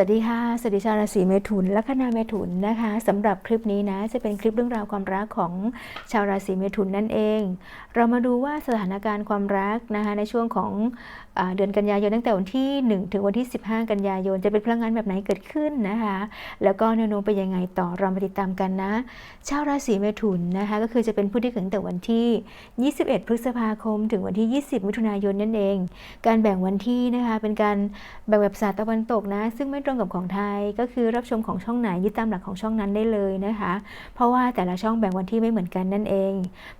วัสดีค่ะ สวัสดีชาวราศีเมถุนและคณะเมถุนนะคะสำหรับคลิปนี้นะจะเป็นคลิปเรื่องราวความรักของชาวราศีเมถุนนั่นเอง เรามาดูว่าสถานการณ์ความรักนะคะในช่วงของอเดือนกันยายนตั้งแต่วันที่ 1 ถึงวันที่ 15 กันยายน จะเป็นพลังงานแบบไหนเกิดขึ้นนะคะแล้วก็แนวโน้มเป็นยังไงต่อเรามาติดตามกันนะ ชาวราศีเมถุนนะคะก็คือจะเป็นผู้ที่เกิดตั้งแต่วันที่ 21 พฤษภาคม ถึงวันที่ 20 มิถุนายนนั่นเอง การแบ่งวันที่นะคะเป็นการแบ่งแบบศาสตร์ตะวันตกนะซึ่งไม่ตรงกับของไทย ก็คือรับชมของช่องไหนยึดตามหลักของช่องนั้นได้เลยนะคะ เพราะว่าแต่ละช่องแบ่งวันที่ไม่เหมือนกันนั่นเอง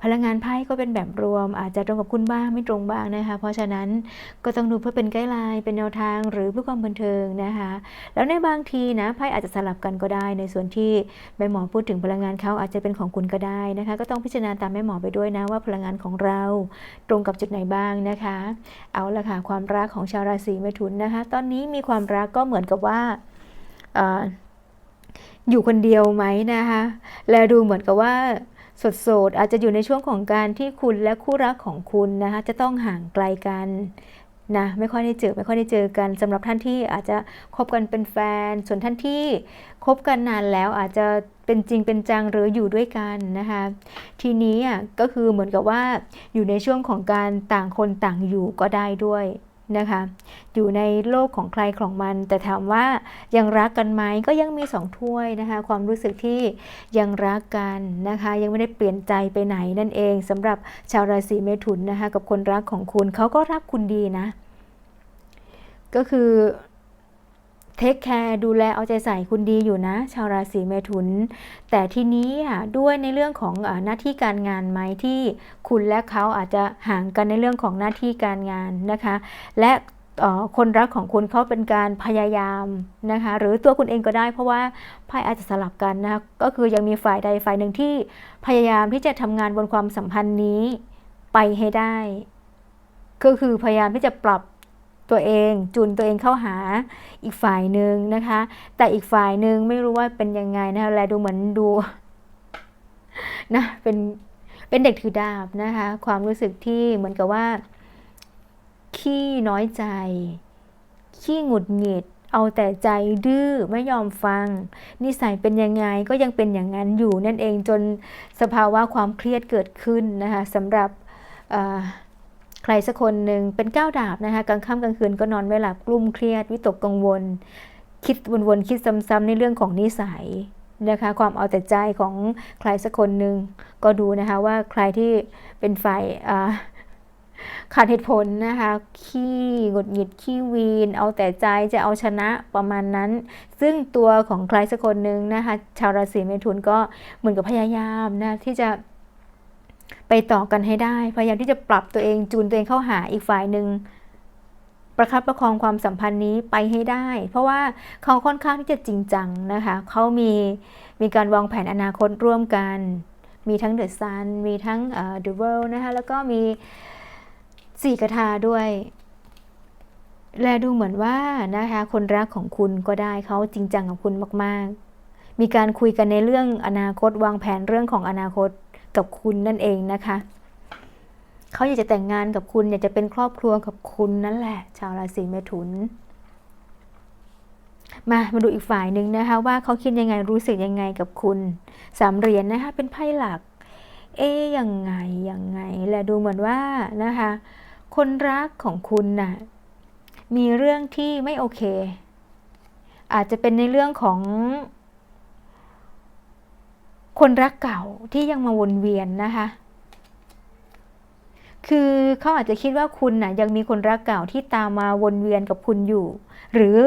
พลังงานไพ่ก็เป็นแบบรวม อาจจะตรงกับคุณบ้างไม่ตรงบ้างนะคะ เพราะฉะนั้นก็ต้องดูเพื่อเป็นไกด์ไลน์เป็นแนวทางหรือเพื่อความบันเทิงนะคะ แล้วในบางทีนะไพ่อาจจะสลับกันก็ได้ ในส่วนที่แม่หมอพูดถึงพลังงานเขาอาจจะเป็นของคุณก็ได้นะคะ ก็ต้องพิจารณาตามแม่หมอไปด้วยนะว่าพลังงานของเราตรงกับจุดไหนบ้างนะคะ เอาละค่ะความรักของชาวราศีเมถุนนะคะ ตอนนี้มีความรักก็เหมือนกับว่าเอออยู่คนเดียวไหมนะคะ และดูเหมือนกับว่าโสดๆอาจจะอยู่ในช่วงของการที่คุณและคู่รักของคุณนะคะจะต้องห่างไกลกันนะไม่ค่อยได้เจอไม่ค่อยได้เจอกันสำหรับท่านที่อาจจะคบกันเป็นแฟน ส่วนท่านที่คบกันนานแล้วอาจจะเป็นจริงเป็นจังหรืออยู่ด้วยกันนะคะทีนี้อะก็คือเหมือนกับว่าอยู่ในช่วงของการต่างคนต่างอยู่ก็ได้ด้วย นะคะ อยู่ในโลกของใครของมัน แต่ถามว่ายังรักกันไหมก็ยังมีสองถ้วยนะคะ ความรู้สึกที่ยังรักกันนะคะ ยังไม่ได้เปลี่ยนใจไปไหนนั่นเองสำหรับชาวราศีเมถุนนะคะ กับคนรักของคุณเขาก็รักคุณดีนะ ก็คือ เทคแคร์ดูแลเอาใจใส่คุณดีอยู่นะ ชาวราศีเมถุน แต่ทีนี้อะด้วยในเรื่องของหน้าที่การงานไหมที่คุณและเขาอาจจะห่างกันในเรื่องของหน้าที่การงานนะคะ และคนรักของคุณเขาเป็นการพยายามนะคะหรือตัวคุณเองก็ได้ เพราะว่าไพ่อาจจะสลับกันนะคะก็คือยังมีฝ่ายใดฝ่ายหนึ่งที่พยายามที่จะทำงานบนความสัมพันธ์นี้ไปให้ได้ ก็คือพยายามที่จะปรับ ตัวเองจูนตัวเองเข้าหาอีกฝ่ายหนึ่งนะคะ แต่อีกฝ่ายหนึ่งไม่รู้ว่าเป็นยังไงนะคะแลดูเหมือนดูนะเป็นเป็นเด็กถือดาบนะคะ ความรู้สึกที่เหมือนกับว่า ขี้น้อยใจ ขี้หงุดหงิด เอาแต่ใจดื้อไม่ยอมฟัง นิสัยเป็นยังไงก็ยังเป็นอย่างนั้นอยู่นั่นเองจนสภาวะความเครียดเกิดขึ้นนะคะสำหรับ รสักคนหนึ่งเป็นก้าวดาบนะคะกลางค่ำกลางคืนก็นอนไม่หลับกลุ้มเครียด วิตกกังวล คิดวนๆคิดซ้ำๆในเรื่องของนิสัยนะคะความเอาแต่ใจของใครสักคนหนึ่งก็ดูนะคะว่าใครที่เป็นฝ่ายอ่าขาดเหตุผลนะคะขี้หงุดหงิดขี้วีน เอาแต่ใจจะเอาชนะประมาณนั้น ซึ่งตัวของใครสักคนหนึ่งนะคะชาวราศีเมถุนก็เหมือนกับพยายามนะที่จะ ไปต่อกันให้ได้ พยายามที่จะปรับตัวเองจูนตัวเองเข้าหาอีกฝ่ายหนึ่งประคับประคองความสัมพันธ์นี้ไปให้ได้ เพราะว่าเขาค่อนข้างที่จะจริงจังนะคะเขามีมีการวางแผนอนาคตร่วมกัน มีทั้งเดอะซันมีทั้งเดอะเวิลด์นะคะแล้วก็มีสี่กระทาด้วย แลดูเหมือนว่านะคะคนรักของคุณก็ได้เขาจริงจังกับคุณมาก ๆ มีการคุยกันในเรื่องอนาคต วางแผนเรื่องของอนาคต กับคุณนั่นเองนะคะ เขาอยากจะแต่งงานกับคุณอยากจะเป็นครอบครัวกับคุณนั่นแหละ ชาวราศีเมถุน มามาดูอีกฝ่ายหนึ่งนะคะ ว่าเขาคิดยังไงรู้สึกยังไงกับคุณสามเหรียญนะคะเป็นไพ่หลัก เอ๊ยังไงยังไงและดูเหมือนว่านะคะ คนรักของคุณน่ะมีเรื่องที่ไม่โอเค อาจจะเป็นในเรื่องของ คนรักเก่าที่ยังมาวนเวียนนะคะ คือเขาอาจจะคิดว่าคุณน่ะยังมีคนรักเก่าที่ตามมาวนเวียนกับคุณอยู่ หรือ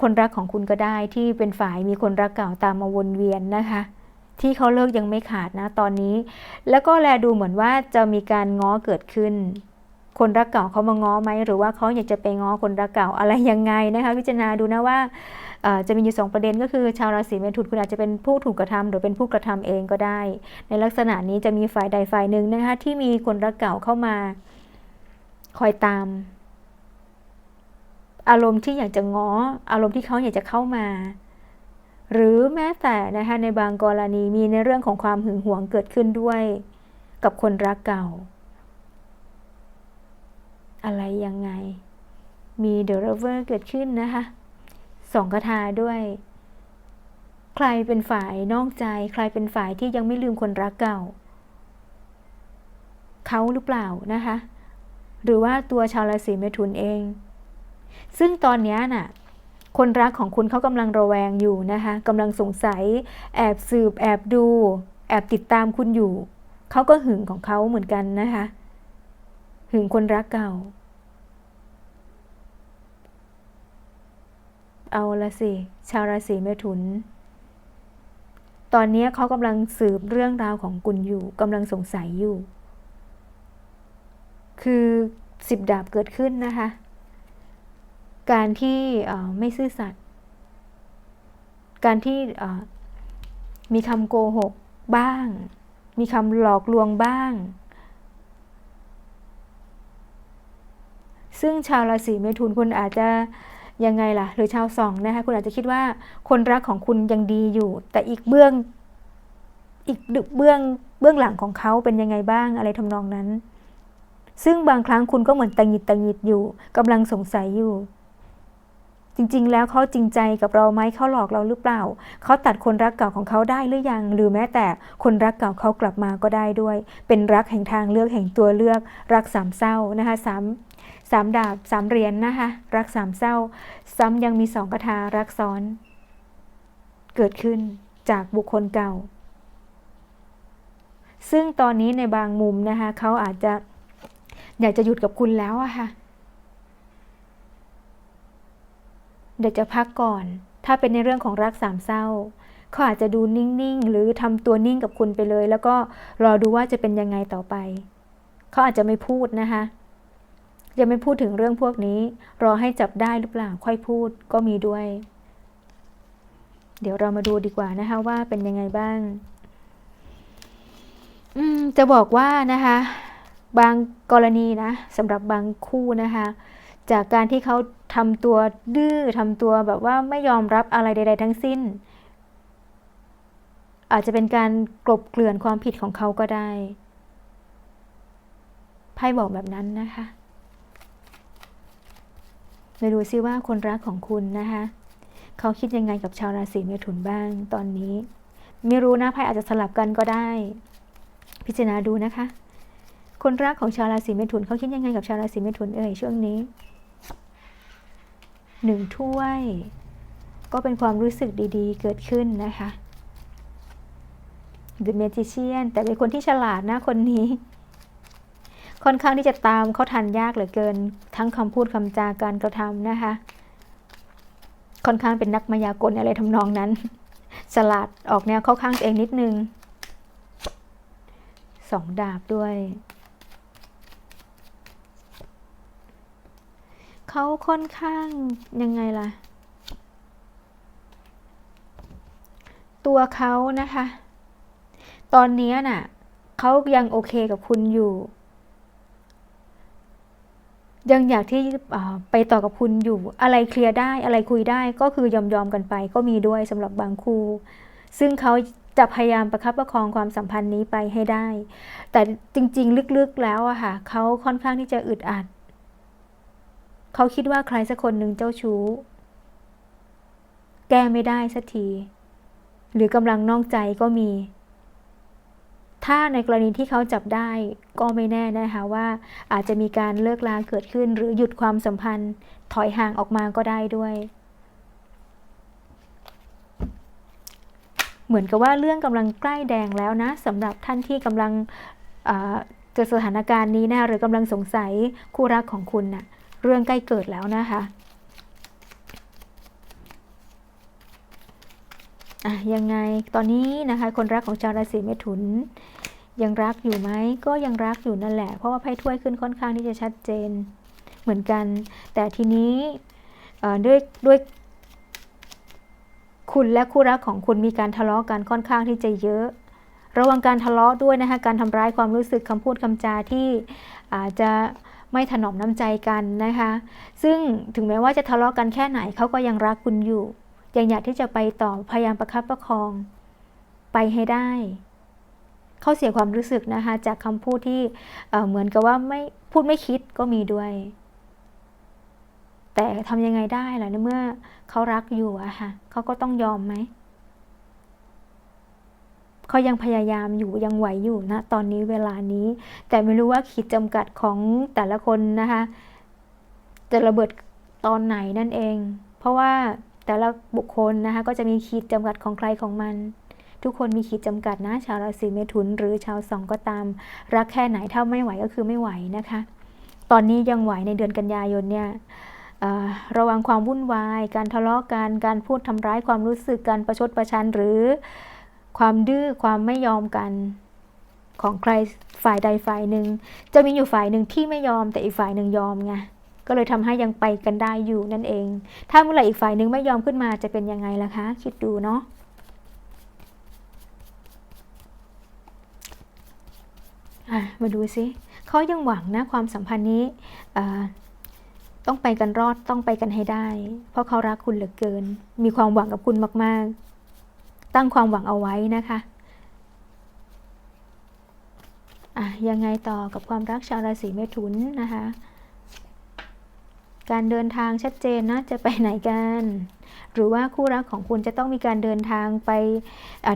คนรักของคุณก็ได้ที่เป็นฝ่ายมีคนรักเก่าตามมาวนเวียนนะคะ ที่เขาเลิกยังไม่ขาดนะตอนนี้ แล้วก็แลดูเหมือนว่าจะมีการง้อเกิดขึ้น คนรักเก่าเขามาง้อไหมหรือว่าเขาอยากจะไปง้อคนรักเก่าอะไรยังไงนะคะ พิจารณาดูนะว่า จะมีอยู่สองประเด็นก็คือชาวราศีเมถุนคุณอาจจะเป็นผู้ถูกกระทำหรือเป็นผู้กระทำเองก็ได้ ในลักษณะนี้จะมีฝ่ายใดฝ่ายหนึ่งนะคะที่มีคนรักเก่าเข้ามา คอยตาม อารมณ์ที่อยากจะง้อ อารมณ์ที่เขาอยากจะเข้ามา หรือแม้แต่นะคะในบางกรณีมีในเรื่องของความหึงหวงเกิดขึ้นด้วยกับคนรักเก่า อะไรยังไง มีเดอะเรเวอร์เกิดขึ้นนะคะ สองคาถาด้วย ใครเป็นฝ่ายนอกใจ ใครเป็นฝ่ายที่ยังไม่ลืมคนรักเก่า เขาหรือเปล่านะคะ หรือว่าตัวชาวราศีเมถุนเอง ซึ่งตอนนี้น่ะคนรักของคุณเขากำลังระแวงอยู่นะคะกำลังสงสัย แอบสืบ แอบดู แอบติดตามคุณอยู่ เขาก็หึงของเขาเหมือนกันนะคะ หึงคนรักเก่า เอาละสิ ชาวราศีเมถุน ตอนนี้เขากำลังสืบเรื่องราวของคุณอยู่กำลังสงสัยอยู่ คือสิบดาบเกิดขึ้นนะคะ การที่ไม่ซื่อสัตย์การที่มีคำโกหกบ้าง มีคำหลอกลวงบ้าง ซึ่งชาวราศีเมถุนคุณอาจจะ ยังไงล่ะ หรือชาวสองนะคะคุณอาจจะคิดว่าคนรักของคุณยังดีอยู่ แต่อีกเบื้องอีกเบื้องเบื้องหลังของเขาเป็นยังไงบ้างอะไรทำนองนั้น ซึ่งบางครั้งคุณก็เหมือนตังหิดตังหิดอยู่กำลังสงสัยอยู่ จริงๆ แล้วเขาจริงใจกับเราไหมเขาหลอกเราหรือเปล่า เขาตัดคนรักเก่าของเขาได้หรือยัง หรือแม้แต่คนรักเก่าเขากลับมาก็ได้ด้วย เป็นรักแห่งทางเลือกแห่งตัวเลือก รักสามเศร้านะคะสาม สามดาบสามเหรียญนนะคะ รักสามเศร้า ซ้ำยังมีสองคาถารักซ้อน เกิดขึ้นจากบุคคลเก่า ซึ่งตอนนี้ในบางมุมนะคะเขาอาจจะอยากจะหยุดกับคุณแล้วอะค่ะเดี๋ยวจะพักก่อน ถ้าเป็นในเรื่องของรักสามเศร้าเขาอาจจะดูนิ่งๆ หรือทำตัวนิ่งกับคุณไปเลย แล้วก็รอดูว่าจะเป็นยังไงต่อไป เขาอาจจะไม่พูดนะคะ ยังไม่พูดถึงเรื่องพวกนี้ รอให้จับได้หรือเปล่าค่อยพูดก็มีด้วย เดี๋ยวเรามาดูดีกว่านะคะว่าเป็นยังไงบ้าง อืมจะบอกว่านะคะ บางกรณีนะสำหรับบางคู่นะคะ จากการที่เขาทำตัวดื้อทำตัวแบบว่าไม่ยอมรับอะไรใด ๆ ทั้งสิ้น อาจจะเป็นการกลบเกลื่อนความผิดของเขาก็ได้ไพ่บอกแบบนั้นนะคะ มาดูซิว่าคนรักของคุณนะคะเขาคิดยังไงกับชาวราศีเมถุนบ้างตอนนี้ ไม่รู้นะไพ่อาจจะสลับกันก็ได้ พิจารณาดูนะคะ คนรักของชาวราศีเมถุนเขาคิดยังไงกับชาวราศีเมถุนเอ่ยช่วงนี้หนึ่งถ้วย ก็เป็นความรู้สึกดีๆ เกิดขึ้นนะคะ The Magician แต่เป็นคนที่ฉลาดนะคนนี้ ค่อนข้างที่จะตามเขาทันยากเหลือเกิน ทั้งคำพูดคำจาการกระทำนะคะ ค่อนข้างเป็นนักมายากลอะไรทำนองนั้นฉลาดออกแนวเข้าข้างตัวเองนิดนึงสองดาบด้วย เขาค่อนข้างยังไงล่ะ ตัวเขานะคะ ตอนนี้น่ะเขายังโอเคกับคุณอยู่ ยังอยากที่ไปต่อกับคุณอยู่อะไรเคลียร์ได้อะไรคุยได้ก็คือยอมยอมกันไป ก็มีด้วยสำหรับบางคู่ ซึ่งเขาจะพยายามประคับประคองความสัมพันธ์นี้ไปให้ได้ แต่จริง ๆ ลึกๆแล้วอะค่ะเขาค่อนข้างที่จะอึดอัดเขาคิดว่าใครสักคนหนึ่งเจ้าชู้ แก้ไม่ได้สักที หรือกำลังนอกใจก็มี ถ้าในกรณีที่เขาจับได้ก็ไม่แน่นะคะว่า อาจจะมีการเลิกลาเกิดขึ้น หรือหยุดความสัมพันธ์ถอยห่างออกมาก็ได้ด้วย เหมือนกับว่าเรื่องกำลังใกล้แดงแล้วนะสำหรับท่านที่กำลังเจอสถานการณ์นี้นะหรือกำลังสงสัยคู่รักของคุณนะ่ะเรื่องใกล้เกิดแล้วนะคะอะยังไงตอนนี้นะคะ คนรักของชาวราศีเมถุน ยังรักอยู่ไหมก็ยังรักอยู่นั่นแหละ เพราะว่าไพ่ถ้วยขึ้นค่อนข้างที่จะชัดเจนเหมือนกัน แต่ทีนี้ด้วยด้วยคุณและคู่รักของคุณมีการทะเลาะกันค่อนข้างที่จะเยอะ ระวังการทะเลาะด้วยนะคะการทำร้ายความรู้สึกคำพูดคำจาที่อาจจะไม่ถนอมน้ำใจกันนะคะ ซึ่งถึงแม้ว่าจะทะเลาะกันแค่ไหนเขาก็ยังรักคุณอยู่ยังอยากที่จะไปต่อพยายามประคับประคอง ไปให้ได้ เขาเสียความรู้สึกนะคะ จากคำพูดที่เหมือนกับว่าไม่พูดไม่คิดก็มีด้วย แต่ทำยังไงได้ล่ะในเมื่อเขารักอยู่อะค่ะเขาก็ต้องยอมไหมเขายังพยายามอยู่ยังไหวอยู่นะตอนนี้เวลานี้ แต่ไม่รู้ว่าขีดจำกัดของแต่ละคนนะคะจะระเบิดตอนไหนนั่นเอง เพราะว่าแต่ละบุคคลนะคะก็จะมีขีดจำกัดของใครของมัน ทุกคนมีขีดจำกัดนะชาวราศีเมถุน หรือชาวสองก็ตาม รักแค่ไหนถ้าไม่ไหวก็คือไม่ไหวนะคะ ตอนนี้ยังไหวในเดือนกันยายนเนี่ยระวังความวุ่นวาย การทะเลาะกัน การพูดทำร้ายความรู้สึก การประชดประชันหรือความดื้อ ความไม่ยอมกันของใครฝ่ายใดฝ่ายหนึ่ง จะมีอยู่ฝ่ายหนึ่งที่ไม่ยอมแต่อีกฝ่ายหนึ่งยอมไง ก็เลยทำให้ยังไปกันได้อยู่นั่นเอง ถ้าเมื่อไหร่อีกฝ่ายหนึ่งไม่ยอมขึ้นมาจะเป็นยังไงล่ะคะ คิดดูเนาะ อะ มาดูซิเขายังหวังนะความสัมพันธ์นี้ต้องไปกันรอดต้องไปกันให้ได้ เพราะเขารักคุณเหลือเกิน มีความหวังกับคุณมาก ๆ ตั้งความหวังเอาไว้นะคะอะยังไงต่อกับความรักชาวราศีเมถุนนะคะ การเดินทางชัดเจนนะจะไปไหนกัน หรือว่าคู่รักของคุณจะต้องมีการเดินทางไป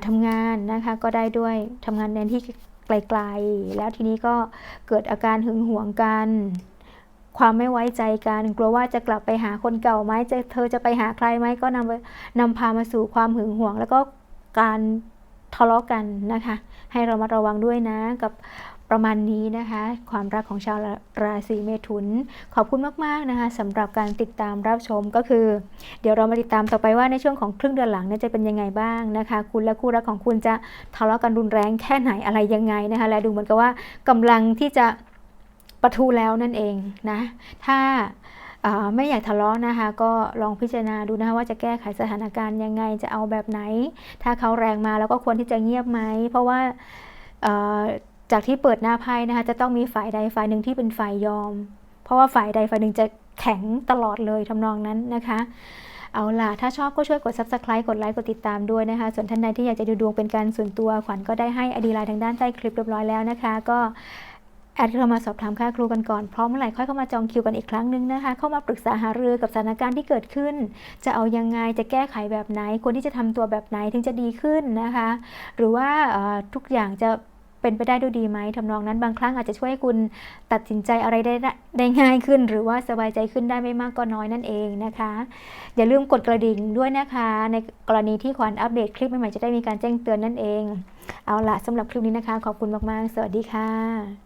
ทำงานนะคะ ก็ได้ด้วยทำงานในที่ ไกลๆ แล้วทีนี้ก็เกิดอาการหึงหวงกัน ความไม่ไว้ใจกัน กลัวว่าจะกลับไปหาคนเก่าไหมจะเธอจะไปหาใครไหมก็นำไปนำพามาสู่ความหึงหวง แล้วก็การทะเลาะกันนะคะ ให้เรามาระวังด้วยนะกับ ประมาณนี้นะคะ ความรักของชาวราศีเมถุน ขอบคุณมาก ๆ นะคะสำหรับการติดตามรับชมก็คือ เดี๋ยวเรามาติดตามต่อไปว่าในช่วงของครึ่งเดือนหลังเนี่ยจะเป็นยังไงบ้างนะคะ คุณและคู่รักของคุณจะทะเลาะกันรุนแรงแค่ไหนอะไรยังไงนะคะ และดูเหมือนกับว่ากำลังที่จะประทุแล้วนั่นเองนะถ้าไม่อยากทะเลาะนะคะ ก็ลองพิจารณาดูนะคะว่าจะแก้ไขสถานการณ์ยังไงจะเอาแบบไหน ถ้าเขาแรงมาแล้วก็ควรที่จะเงียบไหมเพราะว่า จากที่เปิดหน้าไพ่นะคะจะต้องมีฝ่ายใดฝ่ายหนึ่งที่เป็นฝ่ายยอม เพราะว่าฝ่ายใดฝ่ายหนึ่งจะแข็งตลอดเลยทำนองนั้นนะคะ เอาล่ะ ถ้าชอบก็ช่วยกด subscribe กดไลค์กดติดตามด้วยนะคะ ส่วนท่านใดที่อยากจะดูดวงเป็นการส่วนตัว ขวัญก็ได้ให้อดีไลน์ทางด้านใต้คลิปเรียบร้อยแล้วนะคะ ก็แอดเข้ามาสอบถามค่าครูกันก่อน พร้อมเมื่อไหร่ค่อยเข้ามาจองคิวกันอีกครั้งหนึ่งนะคะ เข้ามาปรึกษาหารือกับสถานการณ์ที่เกิดขึ้น จะเอายังไง จะแก้ไขแบบไหน ควรที่จะทำตัวแบบไหนถึงจะดีขึ้นนะคะ หรือว่าทุกอย่างจะ เป็นไปได้ด้วยดีไหมทำนองนั้นบางครั้งอาจจะช่วยให้คุณตัดสินใจอะไรได้ได้ง่ายขึ้น หรือว่าสบายใจขึ้นได้ไม่มากก็น้อยนั่นเองนะคะ อย่าลืมกดกระดิ่งด้วยนะคะ ในกรณีที่ขวัญอัปเดตคลิปใหม่ๆจะได้มีการแจ้งเตือนนั่นเอง เอาละสำหรับคลิปนี้นะคะ ขอบคุณมากๆ สวัสดีค่ะ